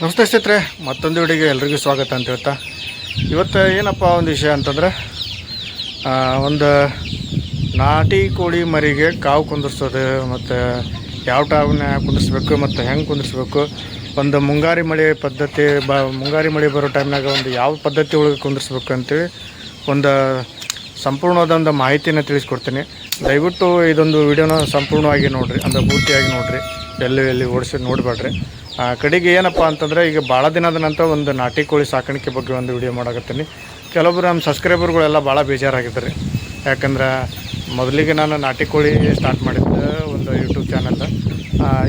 ನಮಸ್ತೆ ಸ್ನೇಹಿತರೆ, ಮತ್ತೊಂದು ವಿಡಿಯೋಗೆ ಎಲ್ರಿಗೂ ಸ್ವಾಗತ ಅಂತ ಹೇಳ್ತಾ. ಇವತ್ತು ಏನಪ್ಪ ಒಂದು ವಿಷಯ ಅಂತಂದ್ರೆ ಒಂದು ನಾಟಿ ಕೋಳಿ ಮರಿಗೆ ಕಾವು ಕುಂದಿರ್ಸೋದು, ಮತ್ತು ಯಾವ ಟೈಮ್ನ ಕುಂದಿರ್ಸ್ಬೇಕು, ಮತ್ತು ಹೆಂಗೆ ಕುಂದಿರ್ಸ್ಬೇಕು, ಒಂದು ಮುಂಗಾರಿ ಮಳೆ ಪದ್ಧತಿ ಬ, ಮುಂಗಾರಿ ಮಳೆ ಬರೋ ಟೈಮ್ನಾಗ ಒಂದು ಯಾವ ಪದ್ಧತಿ ಒಳಗೆ ಕುಂದಿರ್ಸ್ಬೇಕು ಅಂತೇಳಿ ಒಂದು ಸಂಪೂರ್ಣವಾದ ಒಂದು ಮಾಹಿತಿನ ತಿಳಿಸ್ಕೊಡ್ತೀನಿ. ದಯವಿಟ್ಟು ಇದೊಂದು ವಿಡಿಯೋನ ಸಂಪೂರ್ಣವಾಗಿ ನೋಡಿರಿ, ಅಂದರೆ ಪೂರ್ತಿಯಾಗಿ ನೋಡಿರಿ. ಎಲ್ಲಿ ಎಲ್ಲಿ ಓಡಿಸಿ ನೋಡಬೇಡ್ರಿ ಕಡೆಗೆ ಏನಪ್ಪ ಅಂತಂದರೆ ಈಗ ಭಾಳ ದಿನದ ನಂತರ ಒಂದು ನಾಟಿ ಕೋಳಿ ಸಾಕಾಣಿಕೆ ಬಗ್ಗೆ ಒಂದು ವಿಡಿಯೋ ಮಾಡಕತ್ತೀನಿ. ಕೆಲವೊಬ್ಬರು ನಮ್ಮ ಸಬ್ಸ್ಕ್ರೈಬರ್ಗಳೆಲ್ಲ ಭಾಳ ಬೇಜಾರಾಗಿದ್ದಾರೆ. ಯಾಕಂದ್ರೆ ಮೊದಲಿಗೆ ನಾನು ನಾಟಿ ಕೋಳಿ ಸ್ಟಾರ್ಟ್ ಮಾಡಿದ್ದೆ ಒಂದು ಯೂಟ್ಯೂಬ್ ಚಾನಲ್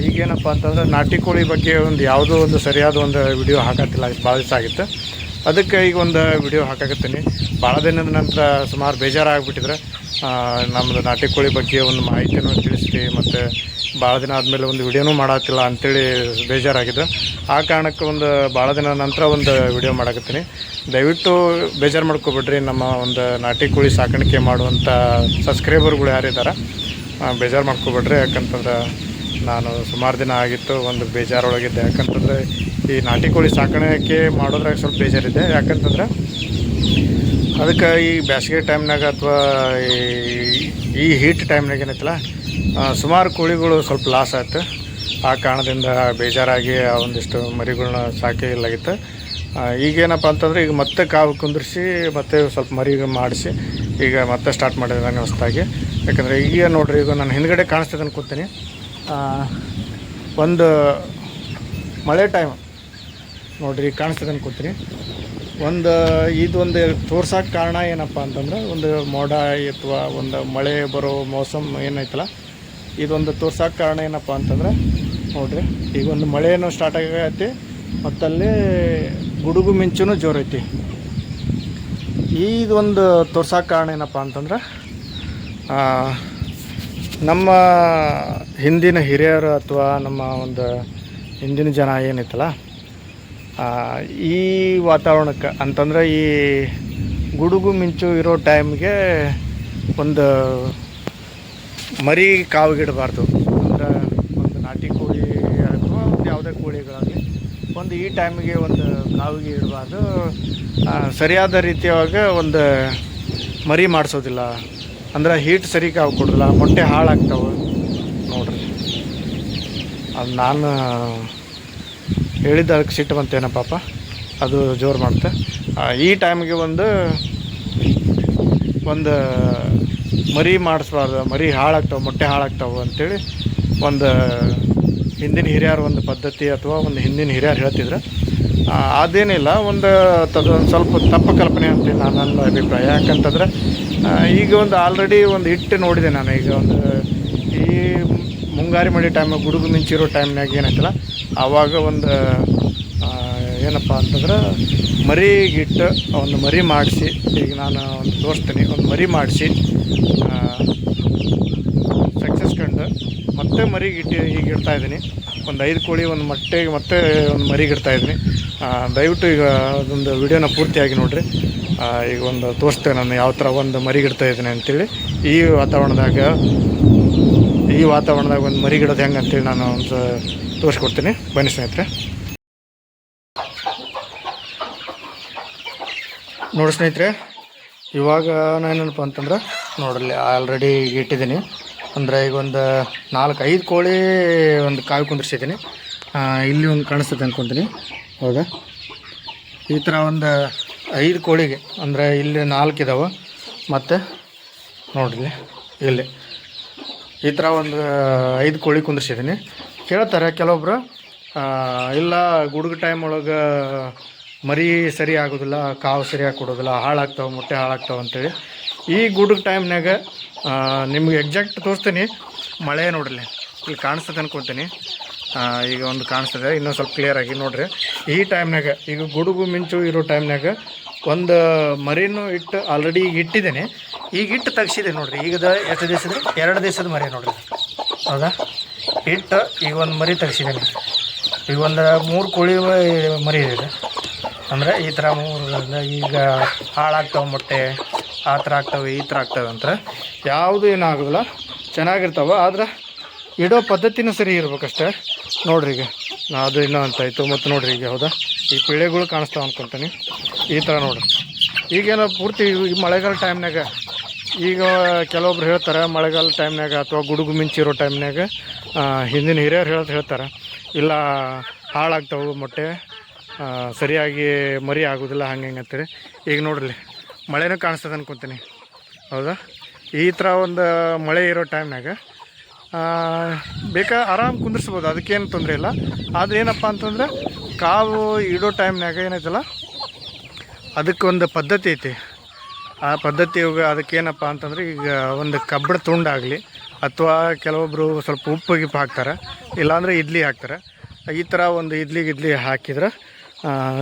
ಈಗೇನಪ್ಪ ಅಂತಂದ್ರೆ ನಾಟಿ ಕೋಳಿ ಬಗ್ಗೆ ಒಂದು ಯಾವುದೋ ಒಂದು ಸರಿಯಾದ ಒಂದು ವಿಡಿಯೋ ಹಾಕತ್ತಿಲ್ಲ. ಭಾಳ ದಿವಸ ಆಗಿತ್ತು. ಅದಕ್ಕೆ ಈಗ ಒಂದು ವಿಡಿಯೋ ಹಾಕಾಕತ್ತೀನಿ. ಭಾಳ ದಿನದ ನಂತರ ಸುಮಾರು ಬೇಜಾರಾಗ್ಬಿಟ್ಟಿದ್ರೆ ನಮ್ಮದು ನಾಟಿ ಕೋಳಿ ಬಗ್ಗೆ ಒಂದು ಮಾಹಿತಿಯನ್ನು ತಿಳಿಸ್ತೀವಿ ಮತ್ತು ಭಾಳ ದಿನ ಆದಮೇಲೆ ಒಂದು ವಿಡಿಯೋನೂ ಮಾಡತ್ತಿಲ್ಲ ಅಂಥೇಳಿ ಬೇಜಾರಾಗಿದ್ದು ಆ ಕಾರಣಕ್ಕೆ ಒಂದು ಭಾಳ ದಿನ ನಂತರ ಒಂದು ವಿಡಿಯೋ ಮಾಡಕತ್ತೀನಿ. ದಯವಿಟ್ಟು ಬೇಜಾರು ಮಾಡ್ಕೊಬೇಡ್ರಿ. ನಮ್ಮ ಒಂದು ನಾಟಿ ಕೋಳಿ ಸಾಕಾಣಿಕೆ ಮಾಡುವಂಥ ಸಬ್ಸ್ಕ್ರೈಬರ್ಗಳು ಯಾರಿದ್ದಾರೆ ಬೇಜಾರು ಮಾಡ್ಕೊಬೇಡ್ರಿ. ಯಾಕಂತಂದ್ರೆ ನಾನು ಸುಮಾರು ದಿನ ಆಗಿತ್ತು ಒಂದು ಬೇಜಾರೊಳಗಿದ್ದೆ. ಯಾಕಂತಂದರೆ ಈ ನಾಟಿ ಕೋಳಿ ಸಾಕಾಣಿಕೆ ಮಾಡೋದ್ರಾಗ ಸ್ವಲ್ಪ ಬೇಜಾರಿದೆ ಯಾಕಂತಂದ್ರೆ ಅದಕ್ಕೆ ಈ ಬೇಸಿಗೆ ಟೈಮ್ನಾಗ ಅಥವಾ ಈ ಹೀಟ್ ಟೈಮ್ನಾಗ ಏನೈತಲ್ಲ ಸುಮಾರು ಕೋಳಿಗಳು ಸ್ವಲ್ಪ ಲಾಸ್ ಆಯ್ತು. ಆ ಕಾರಣದಿಂದ ಬೇಜಾರಾಗಿ ಆ ಒಂದಿಷ್ಟು ಮರಿಗಳನ್ನ ಸಾಕಿ ಇಲ್ಲಾಗಿತ್ತು. ಈಗೇನಪ್ಪ ಅಂತಂದ್ರೆ ಈಗ ಮತ್ತೆ ಕಾವು ಕುಂದಿರಿಸಿ, ಮತ್ತೆ ಸ್ವಲ್ಪ ಮರಿ ಮಾಡಿಸಿ, ಈಗ ಮತ್ತೆ ಸ್ಟಾರ್ಟ್ ಮಾಡಿದ್ದಾನೆ ಹೊಸದಾಗಿ. ಯಾಕಂದರೆ ಈಗ ನೋಡಿರಿ, ಈಗ ನಾನು ಹಿಂದ್ಗಡೆ ಕಾಣಿಸ್ತದೆ ಅನ್ಕೋತೀನಿ ಒಂದು ಮಳೆ ಟೈಮ್ ನೋಡ್ರಿ ಕಾಣಿಸ್ತದೆ ಅನ್ಕೋತೀನಿ ಒಂದು, ಇದೊಂದು ತೋರ್ಸೋಕೆ ಕಾರಣ ಏನಪ್ಪ ಅಂತಂದ್ರೆ, ಒಂದು ಮೋಡ ಅಥವಾ ಒಂದು ಮಳೆ ಬರೋ ಮೌಸಮ್ ಏನೈತಲ್ಲ ಇದೊಂದು ತೋರ್ಸೋಕೆ ಕಾರಣ ಏನಪ್ಪ ಅಂತಂದ್ರೆ, ನೋಡ್ರಿ, ಈಗ ಒಂದು ಮಳೆನೂ ಸ್ಟಾರ್ಟ್ ಆಗೈತಿ, ಮತ್ತಲ್ಲಿ ಗುಡುಗು ಮಿಂಚುನು ಜೋರೈತಿ. ಇದೊಂದು ತೋರ್ಸೋಕೆ ಕಾರಣ ಏನಪ್ಪ ಅಂತಂದ್ರೆ ನಮ್ಮ ಹಿಂದಿನ ಹಿರಿಯರು ಅಥವಾ ನಮ್ಮ ಒಂದು ಹಿಂದಿನ ಜನ ಏನೈತಲ್ಲ ಈ ವಾತಾವರಣಕ್ಕೆ ಅಂತಂದ್ರೆ ಈ ಗುಡುಗು ಮಿಂಚು ಇರೋ ಟೈಮ್ಗೆ ಒಂದು ಮರಿ ಕಾವಿಗಿಡಬಾರ್ದು ಅಂದ್ರೆ ಒಂದು ನಾಟಿ ಕೋಳಿ ಅಥವಾ ಒಂದು ಯಾವುದೇ ಕೋಳಿಗಳಾಗಲಿ ಒಂದು ಈ ಟೈಮಿಗೆ ಒಂದು ಕಾವಿಗೆ ಇಡಬಾರ್ದು. ಸರಿಯಾದ ರೀತಿಯಾಗ ಒಂದು ಮರಿ ಮಾಡಿಸೋದಿಲ್ಲ. ಅಂದ್ರೆ ಹೀಟ್ ಸರಿ ಕಾವು ಕೊಡೋದಿಲ್ಲ. ಮೊಟ್ಟೆ ಹಾಳಾಗ್ತಾವೆ. ನೋಡ್ರಿ. ಅದು ನಾನು ಹೇಳಿದ್ದ ಅದಕ್ಕೆ ಸಿಟ್ಟು ಬಂತೇನ ಪಾಪ. ಅದು ಜೋರು ಮಾಡುತ್ತೆ. ಈ ಟೈಮ್ಗೆ ಒಂದು ಒಂದು ಮರಿ ಮಾಡಿಸ್ಬಾರ್ದು, ಮರಿ ಹಾಳಾಗ್ತಾವೆ, ಮೊಟ್ಟೆ ಹಾಳಾಗ್ತಾವೆ ಅಂತೇಳಿ ಒಂದು ಹಿಂದಿನ ಹಿರಿಯರ ಒಂದು ಪದ್ಧತಿ ಅಥವಾ ಒಂದು ಹಿಂದಿನ ಹಿರಿಯರು ಹೇಳ್ತಿದ್ರು. ಅದೇನಿಲ್ಲ, ಒಂದು ತದ, ಒಂದು ಸ್ವಲ್ಪ ತಪ್ಪು ಕಲ್ಪನೆ ಅಂತ ನಾನು ನನ್ನ ಅಭಿಪ್ರಾಯ. ಯಾಕಂತಂದ್ರೆ ಈಗ ಒಂದು ಆಲ್ರೆಡಿ ಒಂದು ಹಿಟ್ಟು ನೋಡಿದೆ ನಾನು, ಈಗ ಒಂದು ಈ ಮುಂಗಾರಿ ಮಳೆ ಟೈಮ್ ಗುಡುಗು ಮಿಂಚಿರೋ ಟೈಮ್ನಾಗ ಏನೈತಲ್ಲ ಆವಾಗ ಒಂದು ಏನಪ್ಪ ಅಂತಂದ್ರೆ ಮರಿಗಿಟ್ಟು ಒಂದು ಮರಿ ಮಾಡಿಸಿ ಈಗ ನಾನು ಒಂದು ತೋರಿಸ್ತೀನಿ. ಒಂದು ಮರಿ ಮಾಡಿಸಿ ಸಕ್ಸಸ್ ಕಂಡು ಮತ್ತೆ ಮರಿಗಿಟ್ಟು ಈಗ ಇಡ್ತಾ ಇದ್ದೀನಿ. ಒಂದು ಐದು ಕೋಳಿ ಒಂದು ಮೊಟ್ಟೆಗೆ ಮತ್ತೆ ಒಂದು ಮರಿಗೆ ಇಡ್ತಾ ಇದ್ದೀನಿ. ಆ, ದಯವಿಟ್ಟು ಈಗ ಅದೊಂದು ವಿಡಿಯೋನ ಪೂರ್ತಿಯಾಗಿ ನೋಡಿರಿ. ಈಗ ಒಂದು ತೋರಿಸ್ತೇನೆ ನಾನು ಯಾವ ಥರ ಒಂದು ಮರಿಗಿಡ್ತಾ ಇದ್ದೀನಿ ಅಂತೇಳಿ. ಈ ವಾತಾವರಣದಾಗ ಈ ವಾತಾವರಣದಾಗ ಒಂದು ಮರಿಗಿಡೋದು ಹೆಂಗೆ ಅಂತೇಳಿ ನಾನು ಒಂದು ತೋರಿಸ್ಕೊಡ್ತೀನಿ. ಬನ್ನಿ ಸ್ನೇಹಿತರೆ. ನೋಡಿ ಸ್ನೇಹಿತರೆ, ಇವಾಗ ನಾನೇನಪ್ಪ ಅಂತಂದ್ರೆ ನೋಡಲಿ ಆಲ್ರೆಡಿ ಇಟ್ಟಿದ್ದೀನಿ. ಅಂದರೆ ಈಗ ಒಂದು ನಾಲ್ಕು ಐದು ಕೋಳಿ ಒಂದು ಕಾಯಿ ಕುಂದಿರ್ಸಿದ್ದೀನಿ. ಇಲ್ಲಿ ಒಂದು ಕಾಣಿಸ್ತದೆ ಅಂದ್ಕೊತೀನಿ ಹೌದಾ? ಈ ಥರ ಒಂದು ಐದು ಕೋಳಿಗೆ, ಅಂದರೆ ಇಲ್ಲಿ ನಾಲ್ಕು ಇದಾವೆ. ಮತ್ತು ನೋಡಿರಿ ಇಲ್ಲಿ ಈ ಥರ ಒಂದು ಐದು ಕೋಳಿ ಕುಂದಿರ್ಸಿದ್ದೀನಿ. ಕೇಳ್ತಾರೆ ಕೆಲವೊಬ್ರು. ಇಲ್ಲ ಗುಡುಗು ಟೈಮ್ ಒಳಗೆ ಮರಿ ಸರಿ ಆಗೋದಿಲ್ಲ, ಕಾವು ಸರಿಯಾಗಿ ಕೊಡೋದಿಲ್ಲ ಹಾಳಾಗ್ತಾವೆ, ಮೊಟ್ಟೆ ಹಾಳಾಗ್ತಾವೆ ಅಂತೇಳಿ. ಈ ಗುಡುಗು ಟೈಮ್ನಾಗ ನಿಮ್ಗೆ ಎಕ್ಸಾಕ್ಟ್ ತೋರಿಸ್ತೀನಿ. ಮಳೆ ನೋಡ್ರಿ, ಇಲ್ಲಿ ಕಾಣಿಸ್ತದೆ ಅನ್ಕೊತೀನಿ ಈಗ ಒಂದು ಕಾಣಿಸ್ತದೆ ಇನ್ನೂ ಸ್ವಲ್ಪ ಕ್ಲಿಯರ್ ಆಗಿ ನೋಡ್ರಿ. ಈ ಟೈಮ್ನಾಗ ಈಗ ಗುಡುಗು ಮಿಂಚು ಇರೋ ಟೈಮ್ನಾಗ ಒಂದು ಮರಿನೂ ಇಟ್ಟು ಆಲ್ರೆಡಿ ಈಗ ಇಟ್ಟಿದ್ದೇನೆ. ಈಗ ಇಟ್ಟು ತೆಗ್ಸಿದೆ ನೋಡ್ರಿ ಈಗದ ಎಷ್ಟು ದಿವಸದ? ಎರಡು ದಿವಸದ ಮರಿ ನೋಡ್ರಿ. ಹೌದಾ? ಇಟ್ಟು ಈಗ ಒಂದು ಮರಿ ತೆಗ್ಸಿದ್ದೇನೆ. ಈಗ ಒಂದು ಮೂರು ಕೋಳಿ ಮರಿ ಇದೆ. ಅಂದರೆ ಈ ಥರ ಮೂರು ಈಗ ಹಾಳಾಗ್ತಾವೆ ಮೊಟ್ಟೆ, ಆ ಥರ ಆಗ್ತವೆ, ಈ ಥರ ಆಗ್ತವೆ ಅಂತ. ಯಾವುದು ಏನಾಗೋದಿಲ್ಲ, ಚೆನ್ನಾಗಿರ್ತಾವೆ, ಆದ್ರೆ ಇಡೋ ಪದ್ಧತಿನೂ ಸರಿ ಇರ್ಬೇಕಷ್ಟೇ. ನೋಡ್ರಿ ಈಗ ಅದು ಇನ್ನೂ ಅಂತಾಯಿತು, ಮತ್ತು ನೋಡ್ರಿ ಈಗ ಹೌದಾ? ಈ ಪಿಳೆಗಳು ಕಾಣಿಸ್ತಾವ ಅನ್ಕೊಂತೀನಿ. ಈ ಥರ ನೋಡ್ರಿ. ಈಗೇನೋ ಪೂರ್ತಿ ಮಳೆಗಾಲ ಟೈಮ್ನಾಗ ಈಗ ಕೆಲವೊಬ್ರು ಹೇಳ್ತಾರೆ, ಮಳೆಗಾಲ ಟೈಮ್ನಾಗ ಅಥವಾ ಗುಡುಗು ಮಿಂಚಿರೋ ಟೈಮ್ನಾಗ ಹಿಂದಿನ ಹಿರಿಯರು ಹೇಳೋದು ಹೇಳ್ತಾರೆ. ಇಲ್ಲ, ಹಾಳಾಗ್ತಾವೆ ಮೊಟ್ಟೆ ಸರಿಯಾಗಿ ಮರಿ ಆಗೋದಿಲ್ಲ, ಹಂಗೆ ಹೆಂಗೆ ಅಂತೇಳಿ ಈಗ ನೋಡ್ರಿ, ಮಳೆನೂ ಕಾಣಿಸ್ತದೆ ಅನ್ಕೊತೀನಿ. ಹೌದಾ? ಈ ಥರ ಒಂದು ಮಳೆ ಇರೋ ಟೈಮ್ನಾಗ ಬೇಕಾ ಆರಾಮ್ ಕುಂದಿರ್ಸ್ಬೋದು, ಅದಕ್ಕೇನು ತೊಂದರೆ ಇಲ್ಲ. ಆದರೆ ಏನಪ್ಪ ಅಂತಂದ್ರೆ, ಕಾವು ಇಡೋ ಟೈಮ್ನಾಗ ಏನೈತಲ್ಲ, ಅದಕ್ಕೊಂದು ಪದ್ಧತಿ ಐತಿ. ಆ ಪದ್ಧತಿ ಅದಕ್ಕೇನಪ್ಪ ಅಂತಂದ್ರೆ, ಈಗ ಒಂದು ಕಬ್ಬಡ ತುಂಡಾಗಲಿ, ಅಥವಾ ಕೆಲವೊಬ್ಬರು ಸ್ವಲ್ಪ ಉಪ್ಪು ಗಿಪ್ಪು ಹಾಕ್ತಾರೆ, ಇಲ್ಲಾಂದರೆ ಇಡ್ಲಿ ಹಾಕ್ತಾರೆ. ಈ ಥರ ಒಂದು ಇಡ್ಲಿ ಗಿಡ್ಲಿ ಹಾಕಿದ್ರೆ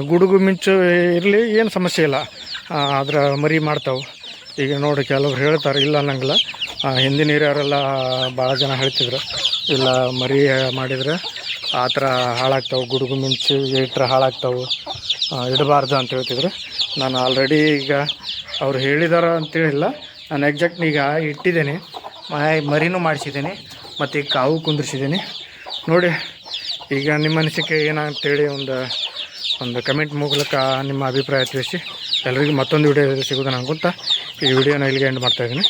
ಗುಡುಗು ಮಿಂಚು ಇರಲಿ, ಏನು ಸಮಸ್ಯೆ ಇಲ್ಲ. ಅದರ ಮರಿ ಮಾಡ್ತಾವೆ. ಈಗ ನೋಡಿ ಕೆಲವ್ರು ಹೇಳ್ತಾರೆ, ಇಲ್ಲ ಅನ್ನಂಗಿಲ್ಲ. ಹಿಂದಿನ ಹಿರಿಯರೆಲ್ಲ ಭಾಳ ಜನ ಹೇಳ್ತಿದ್ರು, ಇಲ್ಲ ಮರಿ ಮಾಡಿದರೆ ಆ ಥರ ಹಾಳಾಗ್ತಾವೆ, ಗುಡುಗು ಮಿಂಚು ಇಟ್ಟರೆ ಹಾಳಾಗ್ತಾವೆ ಇಡಬಾರ್ದು ಅಂತ ಹೇಳ್ತಿದ್ರು. ನಾನು ಆಲ್ರೆಡಿ ಈಗ ಅವ್ರು ಹೇಳಿದಾರ ಅಂತೇಳಿಲ್ಲ ನಾನು ಎಕ್ಸಾಕ್ಟ್ ಈಗ ಇಟ್ಟಿದ್ದೇನೆ. ಮರಿನೂ ಮಾಡಿಸಿದ್ದೀನಿ, ಮತ್ತು ಕಾವು ಕುಂದಿರ್ಸಿದ್ದೀನಿ. ನೋಡಿ, ಈಗ ನಿಮ್ಮ ಅನಿಸಿಕೆ ಏನಂತೇಳಿ ಒಂದು ಒಂದು ಕಮೆಂಟ್ ಮೂಲಕ ನಿಮ್ಮ ಅಭಿಪ್ರಾಯ ತಿಳಿಸಿ. ಎಲ್ಲರಿಗೂ ಮತ್ತೊಂದು ವಿಡಿಯೋ ಸಿಗೋದನ್ನು ಅನ್ಕೊಂತ ಈ ವಿಡಿಯೋನ ಇಲ್ಲಿಗೆ ಎಂಡ್ ಮಾಡ್ತಾಯಿದ್ದೀನಿ